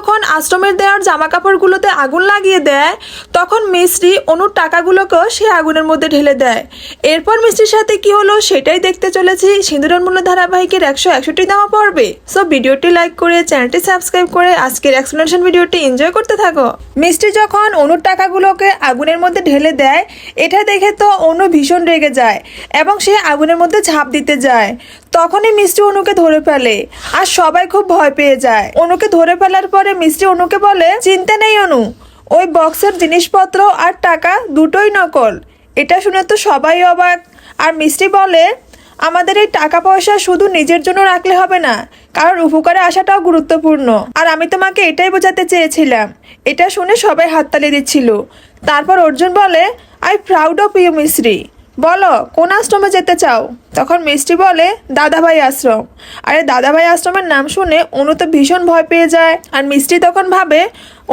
যখন আশ্রমের দেওয়ার জামা কাপড়গুলোতে আগুন লাগিয়ে দেয়, তখন মিস্ত্রি অনুর টাকাগুলোকেও সে আগুনের মধ্যে ঢেলে দেয়। এরপর মিস্ত্রির সাথে কি হলো সেটাই দেখতে চলেছি। সিঁদুরের মূল্য ধারাবাহিকের একশো একষট্টি দামা পড়বে সো ভিডিওটি লাইক করে চ্যানেলটি সাবস্ক্রাইব করে, আজকের এক্সপ্লেনেশন ভিডিওটি এনজয় করতে থাকো। মিষ্টি যখন অনুর টাকাগুলোকে আগুনের মধ্যে ঢেলে দেয়, এটা দেখে তো অনু ভীষণ রেগে যায় এবং সে আগুনের মধ্যে ঝাঁপ দিতে যায়। তখনই মিষ্টি অনুকে ধরে ফেলে, আর সবাই খুব ভয় পেয়ে যায়। অনুকে ধরে ফেলার পরে মিষ্টি অনুকে বলে, চিন্তা নেই অনু। ওই বক্সের জিনিসপত্র আর টাকা দুটোই নকল। এটা শুনে তো সবাই অবাক। আর মিষ্টি বলে, আমাদের এই টাকা পয়সা শুধু নিজের জন্য রাখলে হবে না, কারণ উপকারে আসাটাও গুরুত্বপূর্ণ। আর আমি তোমাকে এটাই বোঝাতে চেয়েছিলাম। এটা শুনে সবাই হাততালি দিচ্ছিল। তারপর অর্জুন বলে I proud of you Mishri বলো, কোন আশ্রমে যেতে চাও? তখন মিষ্টি বলে, দাদাভাই আশ্রম। আরে, দাদাভাই আশ্রমের নাম শুনে অনু তো ভীষণ ভয় পেয়ে যায়। আর মিষ্টি তখন ভাবে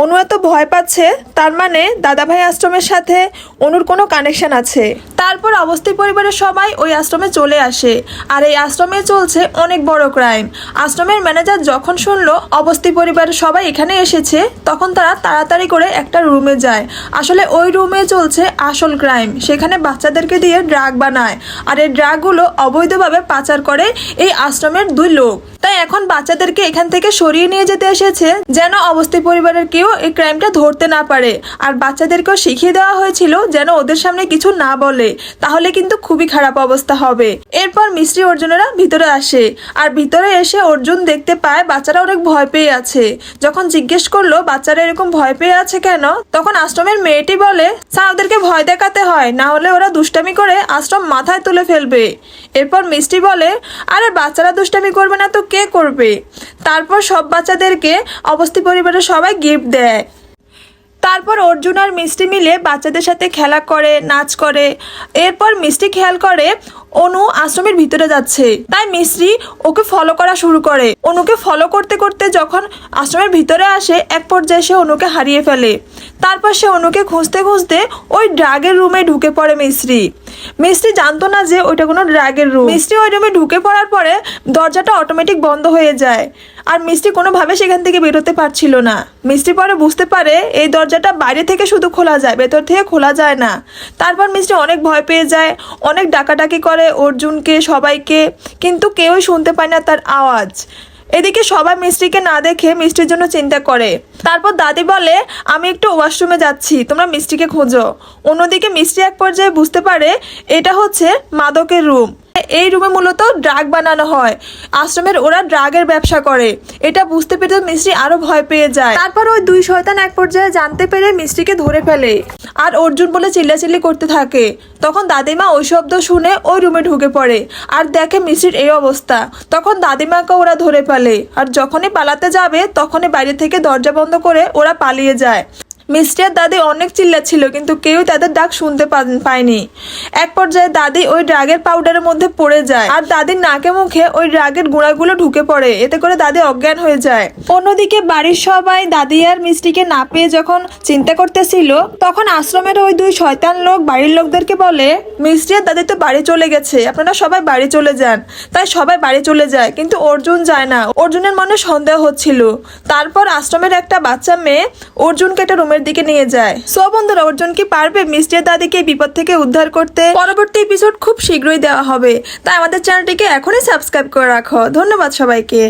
অনু এত ভয় পাচ্ছে, তার মানে দাদাভাই আশ্রমের সাথে অনুর কোনো কানেকশন আছে। তারপর অবস্থি পরিবারের সবাই ওই আশ্রমে চলে আসে, আর এই আশ্রমে চলছে অনেক বড় ক্রাইম আশ্রমের ম্যানেজার যখন শুনলো অবস্থি পরিবারের সবাই এখানে এসেছে, তখন তারা তাড়াতাড়ি করে একটা রুমে যায়। আসলে ওই রুমে চলছে আসল ক্রাইম সেখানে বাচ্চাদেরকে দিয়ে ড্রাগ বানায়, আর এই ড্রাগগুলো অবৈধভাবে পাচার করে এই আশ্রমের দুই লোক। তাই এখন বাচ্চাদেরকে এখান থেকে সরিয়ে নিয়ে যেতে এসেছে, যেন অবস্থি পরিবারের কেউ এই ক্রাইমটা ধরতে না পারে, আর বাচ্চাদেরকেও শিখিয়ে দেওয়া হয়েছিল যেন ওদের সামনে কিছু না বলে, তাহলে কিন্তু খুবই খারাপ অবস্থা হবে। এরপর মিস্ত্রি অর্জুনেরা ভিতরে আসে, আর ভিতরে এসে অর্জুন দেখতে পায় বাচ্চারা অনেক ভয় পেয়ে আছে। যখন জিজ্ঞেস করল, বাচ্চারা এরকম ভয় পেয়ে আছে কেন? তখন আশ্রমের মেয়েটি বলে, স্যার, ওদেরকে ভয় দেখাতে হয়, না হলে ওরা দুষ্টামি করে আশ্রম মাথায় তুলে ফেলবে। এরপর মিষ্টি বলে, আরে, বাচ্চারা দুষ্টামি করবে না তো কে করবে? তারপর সব বাচ্চাদেরকে অবস্থি পরিবারের সবাই গিফট দেয়। তারপর অর্জুন আর মিষ্টি মিলে বাচ্চাদের সাথে খেলা করে, নাচ করে। এরপর মিষ্টি খেয়াল করে, অনু আশ্রমের ভিতরে যাচ্ছে। তাই মিস্ত্রি ওকে ফলো করা শুরু করে। অনুকে ফলো করতে করতে যখন আশ্রমের ভিতরে আসে, এক পর্যায়ে সে অনুকে হারিয়ে ফেলে। তারপর সে অনুকে খুঁজতে খুঁজতে ওই ড্রাগের রুমে ঢুকে পড়ে মিস্ত্রি মিস্ত্রি জানতো না যে ওইটা কোনো ড্রাগের রুম মিস্ত্রি ওই রুমে ঢুকে পড়ার পরে দরজাটা অটোমেটিক বন্ধ হয়ে যায়। আর মিষ্টি কোনোভাবে সেখান থেকে বেরোতে পারছিল না। মিষ্টি পরে বুঝতে পারে এই দরজাটা বাইরে থেকে শুধু খোলা যায়, ভেতর থেকে খোলা যায় না। তারপর মিষ্টি অনেক ভয় পেয়ে যায়, অনেক ডাকাডাকি করে অর্জুনকে, সবাইকে, কিন্তু কেউই শুনতে পায় না তার আওয়াজ। এদিকে সবাই মিষ্টিকে না দেখে মিষ্টির জন্য চিন্তা করে। তারপর দাদি বলে, আমি একটু ওয়াশরুমে যাচ্ছি, তোমরা মিষ্টিকে খোঁজো। অন্যদিকে মিষ্টি এক পর্যায়ে বুঝতে পারে, এটা হচ্ছে মাদকের রুম। এই রুমে মূলত ড্রাগ বানানো হয়। আশ্রমের ওরা ড্রাগের ব্যবসা করে। এটা বুঝতে পেরে মিষ্টি আরও ভয় পেয়ে যায়। তারপর ওই দুই শয়তান এক পর্যায়ে জানতে পেরে মিষ্টিকে ধরে ফেলে। আর অর্জুন বলে চিল্লাচিল্লি করতে থাকে। তখন দাদিমা ওই শব্দ শুনে ওই রুমে ঢুকে পড়ে আর দেখে মিষ্টির এই অবস্থা। তখন দাদিমাকে ওরা ধরে ফেলে। আর যখনই পালাতে যাবে, তখনই বাইরে থেকে দরজা বন্ধ করে ওরা পালিয়ে যায়। মিষ্টি আর দাদি অনেক চিল্লাচ্ছিল, কিন্তু কেউ তাদের ডাক শুনতে পায়নি। এক পর্যায়ে দাদি ওই ড্রাগের পাউডারের মধ্যে পড়ে যায়, আর দাদির নাকে মুখে ওই ড্রাগের গুঁড়াগুলো ঢুকে পড়ে, এতে করে দাদি অজ্ঞান হয়ে যায়। অন্যদিকে বাড়ির সবাই দাদি আর মিষ্টিকে না পেয়ে যখন চিন্তা করতেছিল, তখন আশ্রমের ওই দুই শয়তান লোক বাড়ির লোকদেরকে বলে মিষ্টি আর দাদি তো বাড়ি চলে গেছে, আপনারা সবাই বাড়ি চলে যান। তাই সবাই বাড়ি চলে যায়, কিন্তু অর্জুন যায় না। অর্জুনের মনে সন্দেহ হচ্ছিল। তারপর আশ্রমের একটা বাচ্চা মেয়ে অর্জুনকে একটা রুমের দিকে নিয়ে যায়। সো বন্ধুরা অর্জুন কি পারবে মিস্টির দাদিকে বিপদ থেকে উদ্ধার করতে? পরবর্তী এপিসোড খুব শীঘ্রই দেওয়া হবে। তাই আমাদের চ্যানেলটিকে এখনই সাবস্ক্রাইব করে রাখো। ধন্যবাদ সবাইকে।